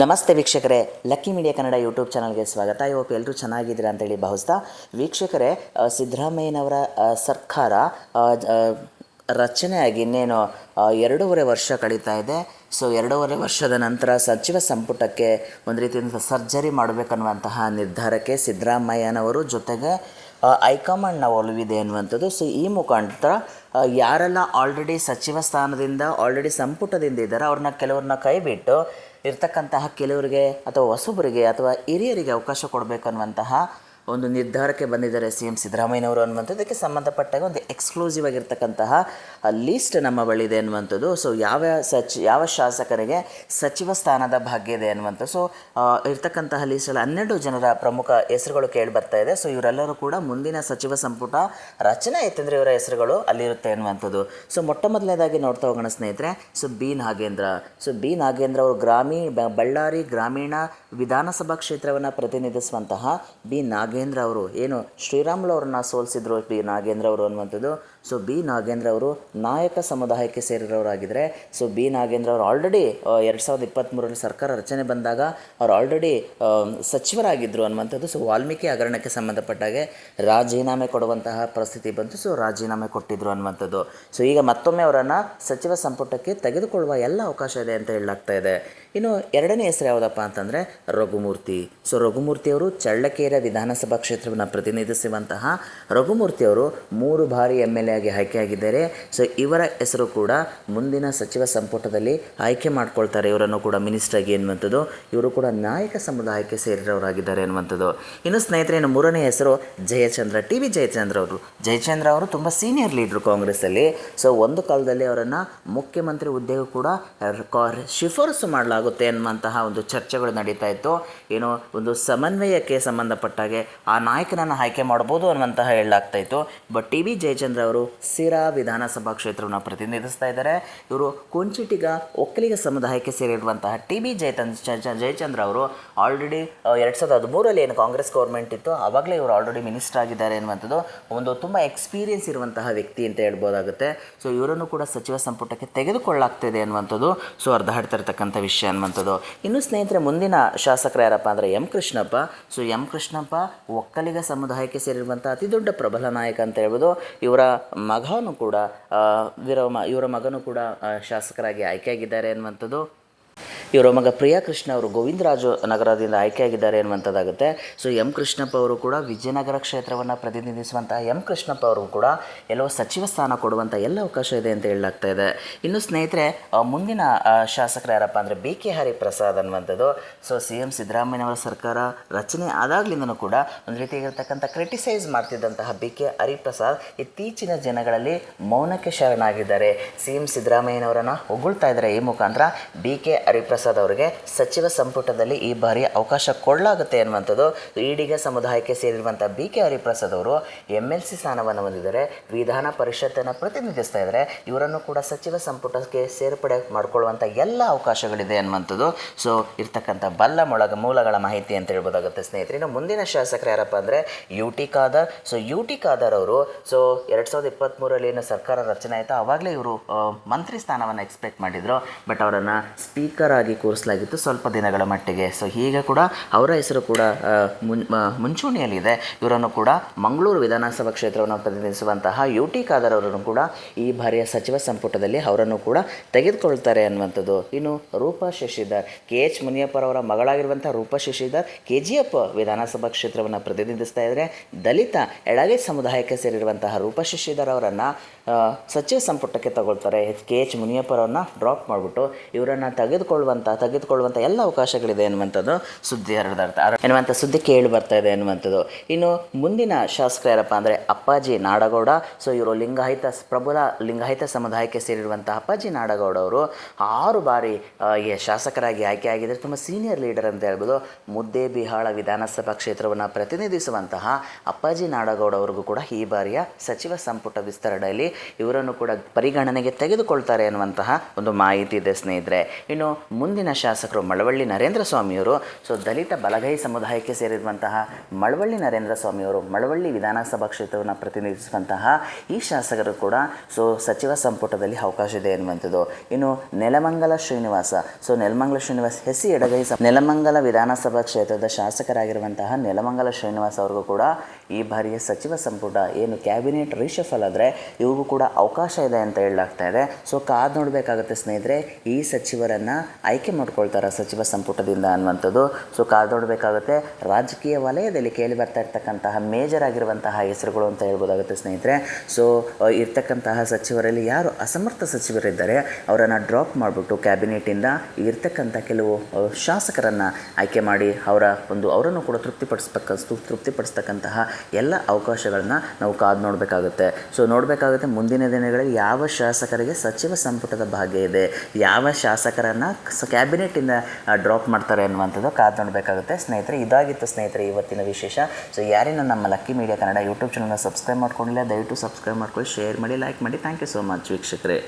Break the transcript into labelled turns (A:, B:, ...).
A: ನಮಸ್ತೆ ವೀಕ್ಷಕರೇ, lucky Media Kannada YouTube ಚಾನಲ್ಗೆ ಸ್ವಾಗತ. ಇವತ್ತು ಎಲ್ಲರೂ ಚೆನ್ನಾಗಿದ್ದೀರಾ ಅಂತೇಳಿ ಭಾವಿಸ್ತಾ ವೀಕ್ಷಕರೇ ಸಿದ್ದರಾಮಯ್ಯನವರ ಸರ್ಕಾರ ರಚನೆಯಾಗಿ ಇನ್ನೇನು ಎರಡೂವರೆ ವರ್ಷ ಕಳೀತಾ ಇದೆ. ಸೊ, ಎರಡೂವರೆ ವರ್ಷದ ನಂತರ ಸಚಿವ ಸಂಪುಟಕ್ಕೆ ಒಂದು ರೀತಿಯಿಂದ ಸರ್ಜರಿ ಮಾಡಬೇಕನ್ನುವಂತಹ ನಿರ್ಧಾರಕ್ಕೆ ಸಿದ್ದರಾಮಯ್ಯನವರು ಜೊತೆಗೆ ಆ, ನಾವು ಒಲವಿದೆ ಅನ್ನುವಂಥದ್ದು. ಸೊ ಈ ಮುಖಾಂತರ ಯಾರೆಲ್ಲ ಆಲ್ರೆಡಿ ಸಚಿವ ಸ್ಥಾನದಿಂದ ಆಲ್ರೆಡಿ ಸಂಪುಟದಿಂದ ಇದ್ದಾರೆ ಅವ್ರನ್ನ ಕೆಲವ್ರನ್ನ ಕೈ ಬಿಟ್ಟು ಇರ್ತಕ್ಕಂತಹ ಕೆಲವರಿಗೆ ಅಥವಾ ಹೊಸಬರಿಗೆ ಅಥವಾ ಹಿರಿಯರಿಗೆ ಅವಕಾಶ ಕೊಡಬೇಕು ಅನ್ನುವಂತಹ ಒಂದು ನಿರ್ಧಾರಕ್ಕೆ ಬಂದಿದ್ದಾರೆ ಸಿ ಎಂ ಸಿದ್ದರಾಮಯ್ಯನವರು ಅನ್ನುವಂಥದ್ದಕ್ಕೆ ಸಂಬಂಧಪಟ್ಟಾಗ ಒಂದು ಎಕ್ಸ್ಕ್ಲೂಸಿವ್ ಆಗಿರ್ತಕ್ಕಂತಹ ಲೀಸ್ಟ್ ನಮ್ಮ ಬಳಿ ಇದೆ ಅನ್ನುವಂಥದ್ದು. ಸೊ ಯಾವ ಸಚಿ, ಯಾವ ಶಾಸಕರಿಗೆ ಸಚಿವ ಸ್ಥಾನದ ಭಾಗ್ಯ ಇದೆ ಅನ್ನುವಂಥದ್ದು. ಸೊ ಇರ್ತಕ್ಕಂತಹ ಲೀಸ್ಟಲ್ಲಿ ಹನ್ನೆರಡು ಜನರ ಪ್ರಮುಖ ಹೆಸರುಗಳು ಕೇಳಿ ಬರ್ತಾ ಇದೆ. ಸೊ ಇವರೆಲ್ಲರೂ ಕೂಡ ಮುಂದಿನ ಸಚಿವ ಸಂಪುಟ ರಚನೆ ಆಯ್ತಂದ್ರೆ ಇವರ ಹೆಸರುಗಳು ಅಲ್ಲಿರುತ್ತೆ ಅನ್ನುವಂಥದ್ದು. ಸೊ ಮೊಟ್ಟ ಮೊದಲನೇದಾಗಿ ನೋಡ್ತಾ ಹೋಗೋಣ ಸ್ನೇಹಿತರೆ. So B Nagendra. So B Nagendra ಅವರು ಗ್ರಾಮೀಣ ಬಳ್ಳಾರಿ ಗ್ರಾಮೀಣ ವಿಧಾನಸಭಾ ಕ್ಷೇತ್ರವನ್ನು ಪ್ರತಿನಿಧಿಸುವಂತಹ ಬಿ ನಾಗೇಂದ್ರ ಅವರು ಏನು ಶ್ರೀರಾಮುಲು ಅವ್ರನ್ನ ಸೋಲಿಸಿದ್ರು ಬಿ ನಾಗೇಂದ್ರ ಅವರು ಅನ್ನುವಂಥದ್ದು. ಸೊ ಬಿ ನಾಗೇಂದ್ರ ಅವರು ನಾಯಕ ಸಮುದಾಯಕ್ಕೆ ಸೇರಿರೋರಾಗಿದ್ದರೆ ಸೊ ಬಿ ನಾಗೇಂದ್ರ ಅವರು ಆಲ್ರೆಡಿ ಎರಡು ಸಾವಿರದ ಇಪ್ಪತ್ತ್ಮೂರರಲ್ಲಿ ಸರ್ಕಾರ ರಚನೆ ಬಂದಾಗ ಅವ್ರು ಆಲ್ರೆಡಿ ಸಚಿವರಾಗಿದ್ದರು ಅನ್ನುವಂಥದ್ದು. ಸೊ ವಾಲ್ಮೀಕಿ ಹಗರಣಕ್ಕೆ ಸಂಬಂಧಪಟ್ಟಾಗೆ ರಾಜೀನಾಮೆ ಕೊಡುವಂತಹ ಪರಿಸ್ಥಿತಿ ಬಂತು. ಸೊ ರಾಜೀನಾಮೆ ಕೊಟ್ಟಿದ್ರು ಅನ್ನುವಂಥದ್ದು. ಸೊ ಈಗ ಮತ್ತೊಮ್ಮೆ ಅವರನ್ನು ಸಚಿವ ಸಂಪುಟಕ್ಕೆ ತೆಗೆದುಕೊಳ್ಳುವ ಎಲ್ಲ ಅವಕಾಶ ಇದೆ ಅಂತ ಹೇಳಲಾಗ್ತಾ ಇದೆ. ಇನ್ನು ಎರಡನೇ ಹೆಸರು ಯಾವುದಪ್ಪ ಅಂತಂದರೆ ರಘುಮೂರ್ತಿ. ಸೊ ರಘುಮೂರ್ತಿ ಅವರು ಚಳ್ಳಕೆರೆ ವಿಧಾನಸಭಾ ಕ್ಷೇತ್ರವನ್ನು ಪ್ರತಿನಿಧಿಸುವಂತಹ ರಘುಮೂರ್ತಿಯವರು ಮೂರು ಬಾರಿ ಎಂ ಎಲ್ ಎ ಆಗಿ ಆಯ್ಕೆಯಾಗಿದ್ದಾರೆ. ಸೊ ಇವರ ಹೆಸರು ಕೂಡ ಮುಂದಿನ ಸಚಿವ ಸಂಪುಟದಲ್ಲಿ ಆಯ್ಕೆ ಮಾಡ್ಕೊಳ್ತಾರೆ. ಇವರನ್ನು ಕೂಡ ಮಿನಿಸ್ಟರ್ ಆಗಿ ಎನ್ನುವಂಥದ್ದು. ಇವರು ಕೂಡ ನಾಯಕ ಸಮುದಾಯಕ್ಕೆ ಸೇರಿದವರಾಗಿದ್ದಾರೆ ಎನ್ನುವಂಥದ್ದು. ಇನ್ನು ಸ್ನೇಹಿತರೆ ಮೂರನೇ ಹೆಸರು ಜಯಚಂದ್ರ, ಟಿ ವಿ ಜಯಚಂದ್ರ ಅವರು. ಜಯಚಂದ್ರ ಅವರು ತುಂಬ ಸೀನಿಯರ್ ಲೀಡ್ರು ಕಾಂಗ್ರೆಸ್ಸಲ್ಲಿ. ಸೊ ಒಂದು ಕಾಲದಲ್ಲಿ ಅವರನ್ನು ಮುಖ್ಯಮಂತ್ರಿ ಹುದ್ದೆಗೆ ಕೂಡ ಶಿಫಾರಸು ಮಾಡಲಾಗುತ್ತೆ ಅನ್ನುವಂತಹ ಒಂದು ಚರ್ಚೆಗಳು ನಡೀತಾ ಇತ್ತು. ಏನೋ ಒಂದು ಸಮನ್ವಯಕ್ಕೆ ಸಂಬಂಧಪಟ್ಟಾಗೆ ಆ ನಾಯಕನನ್ನು ಆಯ್ಕೆ ಮಾಡ್ಬೋದು ಅನ್ನುವಂತಹ ಹೇಳಲಾಗ್ತಾ ಇತ್ತು. ಬಟ್ ಟಿ ವಿ ಜಯಚಂದ್ರ ಅವರು ಸಿರಾ ವಿಧಾನಸಭಾ ಕ್ಷೇತ್ರವನ್ನು ಪ್ರತಿನಿಧಿಸ್ತಾ ಇದ್ದಾರೆ. ಇವರು ಕುಂಚಿಟಿಗ ಒಕ್ಕಲಿಗ ಸಮುದಾಯಕ್ಕೆ ಸೇರಿರುವಂತಹ ಟಿ ಬಿ ಜಯಚಂದ್ರ ಜಯಚಂದ್ರ ಅವರು ಆಲ್ರೆಡಿ ಎರಡು ಸಾವಿರದ ಹದಿಮೂರಲ್ಲಿ ಏನು ಕಾಂಗ್ರೆಸ್ ಗೌರ್ಮೆಂಟ್ ಇತ್ತು ಆವಾಗಲೇ ಇವರು ಆಲ್ರೆಡಿ ಮಿನಿಸ್ಟರ್ ಆಗಿದ್ದಾರೆ ಅನ್ನುವಂಥದ್ದು ಒಂದು ತುಂಬ ಎಕ್ಸ್ಪೀರಿಯನ್ಸ್ ಇರುವಂತಹ ವ್ಯಕ್ತಿ ಅಂತ ಹೇಳ್ಬೋದಾಗುತ್ತೆ. ಸೊ ಇವರನ್ನು ಕೂಡ ಸಚಿವ ಸಂಪುಟಕ್ಕೆ ತೆಗೆದುಕೊಳ್ಳಾಗ್ತಿದೆ ಅನ್ನುವಂಥದ್ದು, ಸೊ, ಅರ್ಧ ಹಾಡ್ತಾ ಇರ್ತಕ್ಕಂಥ ವಿಷಯ ಅನ್ನುವಂಥದ್ದು. ಇನ್ನು ಸ್ನೇಹಿತರೆ, ಮುಂದಿನ ಶಾಸಕರು ಯಾರಪ್ಪ ಅಂದರೆ M Krishnappa. So M Krishnappa Vokkaliga ಸಮುದಾಯಕ್ಕೆ ಸೇರಿರುವಂಥ ಅತಿ ದೊಡ್ಡ ಪ್ರಬಲ ನಾಯಕ ಅಂತ ಹೇಳ್ಬೋದು. ಇವರ ಮಗನೂ ಕೂಡ ವೀರ ಇವರ ಮಗನೂ ಕೂಡ ಶಾಸಕರಾಗಿ ಆಯ್ಕೆಯಾಗಿದ್ದಾರೆ ಅನ್ನುವಂಥದ್ದು. ಇವರ ಮಗ ಪ್ರಿಯಾ ಕೃಷ್ಣ ಅವರು ಗೋವಿಂದರಾಜು ನಗರದಿಂದ ಆಯ್ಕೆಯಾಗಿದ್ದಾರೆ ಎನ್ನುವಂಥದ್ದಾಗುತ್ತೆ. ಸೊ ಎಂ ಕೃಷ್ಣಪ್ಪ ಅವರು ಕೂಡ ವಿಜಯನಗರ ಕ್ಷೇತ್ರವನ್ನು ಪ್ರತಿನಿಧಿಸುವಂತಹ ಎಂ ಕೃಷ್ಣಪ್ಪ ಅವರು ಕೂಡ ಎಲ್ಲೋ ಸಚಿವ ಸ್ಥಾನ ಕೊಡುವಂಥ ಎಲ್ಲ ಅವಕಾಶ ಇದೆ ಅಂತ ಹೇಳಲಾಗ್ತಾ ಇದೆ. ಇನ್ನು ಸ್ನೇಹಿತರೆ ಮುಂದಿನ ಶಾಸಕರು ಯಾರಪ್ಪ ಅಂದರೆ ಬಿ ಕೆ ಹರಿಪ್ರಸಾದ್ ಅನ್ನುವಂಥದ್ದು. ಸೊ ಸಿ ಎಂ ಸಿದ್ದರಾಮಯ್ಯನವರ ಸರ್ಕಾರ ರಚನೆ ಆದಾಗ್ಲಿಂದನೂ ಕೂಡ ಒಂದು ರೀತಿಯಾಗಿರ್ತಕ್ಕಂಥ ಕ್ರಿಟಿಸೈಸ್ ಮಾಡ್ತಿದ್ದಂತಹ ಬಿ ಕೆ ಹರಿಪ್ರಸಾದ್ ಇತ್ತೀಚಿನ ಜನಗಳಲ್ಲಿ ಮೌನಕ್ಕೆ ಶರಣಾಗಿದ್ದಾರೆ. ಸಿ ಎಂ ಸಿದ್ದರಾಮಯ್ಯನವರನ್ನು ಹೊಗಳ್ತಾ ಇದ್ದಾರೆ. ಈ ಮುಖಾಂತರ ಬಿ ಕೆ ಹರಿಪ್ರಸಾದ್ ಅವರಿಗೆ ಸಚಿವ ಸಂಪುಟದಲ್ಲಿ ಈ ಬಾರಿ ಅವಕಾಶ ಕೊಡಲಾಗುತ್ತೆ ಅನ್ನುವಂಥದ್ದು ಈಡಿಗ ಸಮುದಾಯಕ್ಕೆ ಸೇರಿರುವಂಥ ಬಿ ಕೆ ಹರಿಪ್ರಸಾದ್ ಅವರು ಎಂ ಎಲ್ ಸಿ ಸ್ಥಾನವನ್ನು ಹೊಂದಿದ್ದಾರೆ. ವಿಧಾನ ಪರಿಷತ್ತನ್ನು ಪ್ರತಿನಿಧಿಸ್ತಾ ಇದ್ದಾರೆ. ಇವರನ್ನು ಕೂಡ ಸಚಿವ ಸಂಪುಟಕ್ಕೆ ಸೇರ್ಪಡೆ ಮಾಡಿಕೊಳ್ಳುವಂಥ ಎಲ್ಲ ಅವಕಾಶಗಳಿದೆ ಅನ್ನುವಂಥದ್ದು. ಸೊ ಇರ್ತಕ್ಕಂಥ ಬಲ್ಲ ಮೊಳಗ ಮೂಲಗಳ ಮಾಹಿತಿ ಅಂತ ಹೇಳ್ಬೋದಾಗುತ್ತೆ ಸ್ನೇಹಿತರೆ. ಇನ್ನು ಮುಂದಿನ ಶಾಸಕರು ಯಾರಪ್ಪ ಅಂದರೆ U T Khader. So U T Khader ಅವರು ಸೊ ಎರಡು ಸಾವಿರದ ಇಪ್ಪತ್ತ್ಮೂರಲ್ಲಿ ಏನು ಸರ್ಕಾರ ರಚನೆ ಆಯಿತು ಆವಾಗಲೇ ಇವರು ಮಂತ್ರಿ ಸ್ಥಾನವನ್ನು ಎಕ್ಸ್ಪೆಕ್ಟ್ ಮಾಡಿದರು. ಬಟ್ ಅವರನ್ನು ಸ್ಪೀಕರ್ ಕೂರಿಸಲಾಗಿತ್ತು. ಸ್ವಲ್ಪ ದಿನಗಳ ಮಟ್ಟಿಗೆ. ಸೊ ಹೀಗೆ ಕೂಡ ಅವರ ಹೆಸರು ಕೂಡ ಮುಂಚೂಣಿಯಲ್ಲಿದೆ. ಇವರನ್ನು ಕೂಡ ಮಂಗಳೂರು ವಿಧಾನಸಭಾ ಕ್ಷೇತ್ರವನ್ನು ಪ್ರತಿನಿಧಿಸುವಂತಹ ಯು ಟಿ ಖಾದರ್ ಅವರನ್ನು ಕೂಡ ಈ ಬಾರಿಯ ಸಚಿವ ಸಂಪುಟದಲ್ಲಿ ಅವರನ್ನು ಕೂಡ ತೆಗೆದುಕೊಳ್ತಾರೆ ಅನ್ನುವಂಥದ್ದು. ಇನ್ನು ರೂಪಾ ಶಶಿಧರ್, ಕೆ ಎಚ್ ಮುನಿಯಪ್ಪರವರ ಮಗಳಾಗಿರುವಂತಹ Roopa Shashidhar, K G F ವಿಧಾನಸಭಾ ಕ್ಷೇತ್ರವನ್ನು ಪ್ರತಿನಿಧಿಸ್ತಾ ಇದ್ದಾರೆ ದಲಿತ ಎಳಗೆ ಸಮುದಾಯಕ್ಕೆ ಸೇರಿರುವಂತಹ ರೂಪಾ ಶಶಿಧರ್ ಅವರನ್ನು ಸಚಿವ ಸಂಪುಟಕ್ಕೆ ತಗೊಳ್ತಾರೆ. ಕೆ ಎಚ್ ಮುನಿಯಪ್ಪರವ್ರನ್ನ ಡ್ರಾಪ್ ಮಾಡಿಬಿಟ್ಟು ಇವರನ್ನು ತೆಗೆದುಕೊಳ್ಳುವಂಥ ತೆಗೆದುಕೊಳ್ಳುವಂಥ ಎಲ್ಲ ಅವಕಾಶಗಳಿದೆ ಎನ್ನುವಂಥದ್ದು ಸುದ್ದಿ ಎನ್ನುವಂಥ ಸುದ್ದಿ ಕೇಳಿ ಬರ್ತಾ ಇದೆ ಎನ್ನುವಂಥದ್ದು. ಇನ್ನು ಮುಂದಿನ ಶಾಸಕರು ಯಾರಪ್ಪ ಅಂದರೆ ಅಪ್ಪಾಜಿ ನಾಡಗೌಡ. ಸೊ ಇವರು ಲಿಂಗಾಯತ ಪ್ರಬಲ ಲಿಂಗಾಯತ ಸಮುದಾಯಕ್ಕೆ ಸೇರಿರುವಂಥ ಅಪ್ಪಾಜಿ ನಾಡಗೌಡ ಅವರು ಆರು ಬಾರಿ ಶಾಸಕರಾಗಿ ಆಯ್ಕೆ ಆಯ್ಕೆಯಾಗಿದ್ದರೆ ತುಂಬ ಸೀನಿಯರ್ ಲೀಡರ್ ಅಂತ ಹೇಳ್ಬೋದು. ಮುದ್ದೇಬಿಹಾಳ ವಿಧಾನಸಭಾ ಕ್ಷೇತ್ರವನ್ನು ಪ್ರತಿನಿಧಿಸುವಂತಹ ಅಪ್ಪಾಜಿ ನಾಡಗೌಡ ಅವ್ರಿಗೂ ಕೂಡ ಈ ಬಾರಿಯ ಸಚಿವ ಸಂಪುಟ ವಿಸ್ತರಣೆಯಲ್ಲಿ ಇವರನ್ನು ಕೂಡ ಪರಿಗಣನೆಗೆ ತೆಗೆದುಕೊಳ್ತಾರೆ ಅನ್ನುವಂತಹ ಒಂದು ಮಾಹಿತಿ ಇದೆ ಸ್ನೇಹಿತರೆ. ಇನ್ನು ಮುಂದಿನ ಶಾಸಕರು ಮಳವಳ್ಳಿ ನರೇಂದ್ರ ಸ್ವಾಮಿಯವರು ಸೊ ದಲಿತ ಬಲಗೈ ಸಮುದಾಯಕ್ಕೆ ಸೇರಿರುವಂತಹ ಮಳವಳ್ಳಿ ನರೇಂದ್ರ ಸ್ವಾಮಿಯವರು ಮಳವಳ್ಳಿ ವಿಧಾನಸಭಾ ಕ್ಷೇತ್ರವನ್ನು ಪ್ರತಿನಿಧಿಸುವಂತಹ ಈ ಶಾಸಕರು ಕೂಡ, ಸೊ ಸಚಿವ ಸಂಪುಟದಲ್ಲಿ ಅವಕಾಶ ಇದೆ ಎನ್ನುವಂಥದ್ದು. ಇನ್ನು ನೆಲಮಂಗಲ ಶ್ರೀನಿವಾಸ, ಸೊ ನೆಲಮಂಗಲ ಶ್ರೀನಿವಾಸ್ ಹೆಸಿ ಎಡಗೈ ನೆಲಮಂಗಲ ವಿಧಾನಸಭಾ ಕ್ಷೇತ್ರದ ಶಾಸಕರಾಗಿರುವಂತಹ ನೆಲಮಂಗಲ ಶ್ರೀನಿವಾಸ್ ಅವ್ರಿಗೂ ಕೂಡ ಈ ಬಾರಿಯ ಸಚಿವ ಸಂಪುಟ ಏನು ಕ್ಯಾಬಿನೆಟ್ ರಿಷಫಲ್ ಆದರೆ ಇವ್ರಿಗೂ ಕೂಡ ಅವಕಾಶ ಇದೆ ಅಂತ ಹೇಳಲಾಗ್ತಾ ಇದೆ. ಸೊ ಕಾದು ನೋಡಬೇಕಾಗುತ್ತೆ ಸ್ನೇಹಿತರೆ, ಈ ಸಚಿವರನ್ನು ಆಯ್ಕೆ ಮಾಡ್ಕೊಳ್ತಾರೆ ಸಚಿವ ಸಂಪುಟದಿಂದ ಅನ್ನುವಂಥದ್ದು. ಸೊ ಕಾದು ನೋಡಬೇಕಾಗುತ್ತೆ ರಾಜಕೀಯ ವಲಯದಲ್ಲಿ ಕೇಳಿ ಬರ್ತಾ ಇರ್ತಕ್ಕಂತಹ ಮೇಜರ್ ಆಗಿರುವಂತಹ ಹೆಸರುಗಳು ಅಂತ ಹೇಳ್ಬೋದಾಗುತ್ತೆ ಸ್ನೇಹಿತರೆ. ಸೊ ಇರ್ತಕ್ಕಂತಹ ಸಚಿವರಲ್ಲಿ ಯಾರು ಅಸಮರ್ಥ ಸಚಿವರಿದ್ದಾರೆ, ಅವರನ್ನು ಡ್ರಾಪ್ ಮಾಡಿಬಿಟ್ಟು ಕ್ಯಾಬಿನೆಟಿಂದ ಇರ್ತಕ್ಕಂಥ ಕೆಲವು ಶಾಸಕರನ್ನು ಆಯ್ಕೆ ಮಾಡಿ ಅವರ ಒಂದು, ಅವರನ್ನು ಕೂಡ ತೃಪ್ತಿಪಡಿಸ್ತಕ್ಕ ತೃಪ್ತಿಪಡಿಸ್ತಕ್ಕಂತಹ ಎಲ್ಲ ಅವಕಾಶಗಳನ್ನ ನಾವು ಕಾದು ನೋಡಬೇಕಾಗುತ್ತೆ. ಸೊ ನೋಡಬೇಕಾಗುತ್ತೆ ಮುಂದಿನ ದಿನಗಳಲ್ಲಿ ಯಾವ ಶಾಸಕರಿಗೆ ಸಚಿವ ಸಂಪುಟದ ಭಾಗ್ಯ ಇದೆ, ಯಾವ ಶಾಸಕರನ್ನು ಸ ಕ್ಯಾಬಿನೆಟ್ಟಿಂದ ಡ್ರಾಪ್ ಮಾಡ್ತಾರೆ ಅನ್ನುವಂಥದ್ದು ಕಾದು ನೋಡಬೇಕಾಗುತ್ತೆ ಸ್ನೇಹಿತರೆ, ಇದಾಗಿತ್ತು ಸ್ನೇಹಿತರೆ ಇವತ್ತಿನ ವಿಶೇಷ. ಸೊ ಯಾರಿನ ನಮ್ಮ ಲಕ್ಕಿ ಮೀಡಿಯಾ ಕನ್ನಡ ಯೂಟ್ಯೂಬ್ ಚಾನಲ್ನ ಸಬ್ಸ್ಕ್ರೈಬ್ ಮಾಡ್ಕೊಂಡಿಲ್ಲ, ದಯವಿಟ್ಟು ಸಬ್ಸ್ಕ್ರೈಬ್ ಮಾಡ್ಕೊಳ್ಳಿ, ಶೇರ್ ಮಾಡಿ, ಲೈಕ್ ಮಾಡಿ. ಥ್ಯಾಂಕ್ ಯು ಸೋ ಮಚ್ ವೀಕ್ಷಕರೇ.